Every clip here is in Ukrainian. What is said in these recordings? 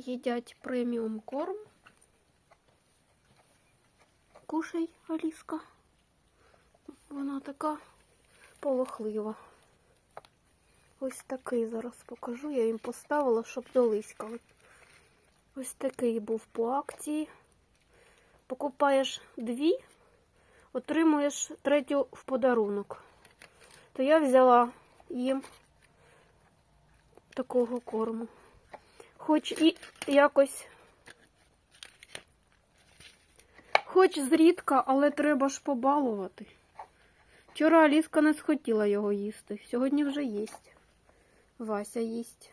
їдять преміум корм. Кушай, Аліска. Вона така полохлива. Ось такий зараз покажу. Я їм поставила, щоб долискали. Ось такий був по акції. Покупаєш дві, отримуєш третю в подарунок. То я взяла їм такого корму. Хоч і якось, хоч зрідка, але треба ж побалувати. Вчора Аліска не схотіла його їсти. Сьогодні вже їсть. Вася їсть.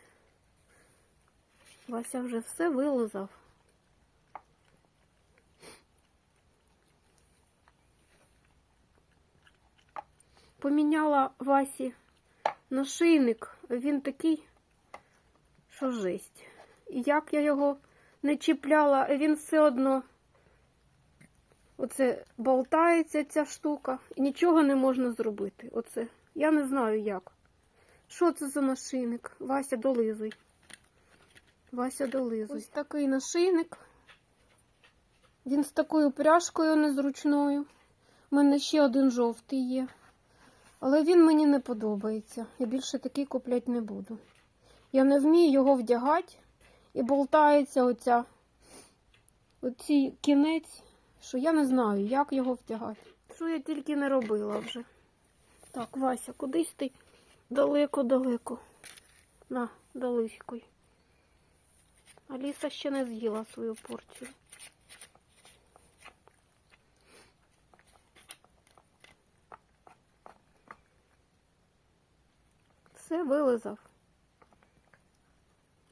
Вася вже все вилизав. Поміняла Васі нашийник. Він такий, що жесть. Як я його не чіпляла, він все одно оце болтається ця штука, і нічого не можна зробити. Оце. Я не знаю як. Що це за нашийник? Вася, долизуй. Вася, долизуй. Ось такий нашийник. Він з такою пряжкою незручною. У мене ще один жовтий є. Але він мені не подобається. Я більше такий купляти не буду. Я не вмію його вдягати і болтається оця оцій кінець, що я не знаю, як його вдягати. Що я тільки не робила вже. Так, Вася, кудись ти далеко-далеко. На, далекой. Аліса ще не з'їла свою порцію. Все вилизав.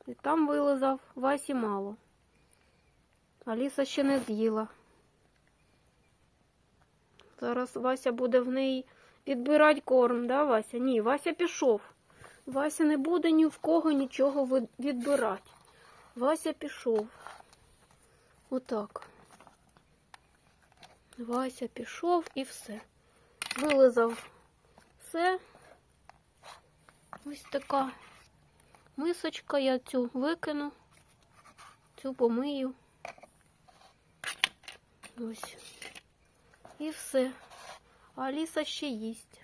І там вилизав Васі мало. Аліса ще не з'їла. Зараз Вася буде в неї підбирати корм, да, Вася? Ні, Вася пішов. Вася не буде ні в кого нічого відбирати. Вася пішов. Отак. Вася пішов і все. Вилизав все. Ось така мисочка, я цю викину, цю помию. Ось. І все. А Аліса ще їсть.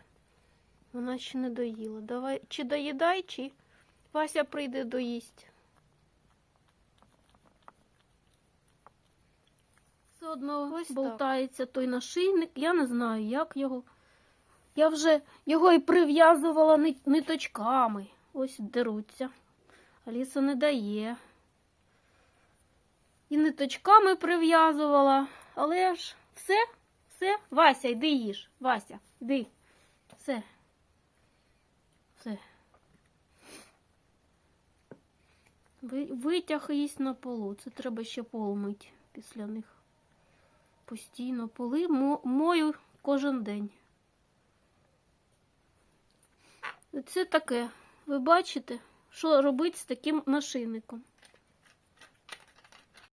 Вона ще не доїла. Давай, чи доїдай, чи Вася прийде доїсть. Все одно Ось так. болтається той нашийник. Я не знаю, як його. Я вже його і прив'язувала ниточками. Ось деруться. Аліса не дає. І ниточками прив'язувала. Але ж все, все. Вася, йди їж. Вася, йди. Все. Все. Ви- Витяг їсть на полу. Це треба ще пол мити після них. Постійно поли мо- мою кожен день. Це таке. Ви бачите, що робити з таким нашийником?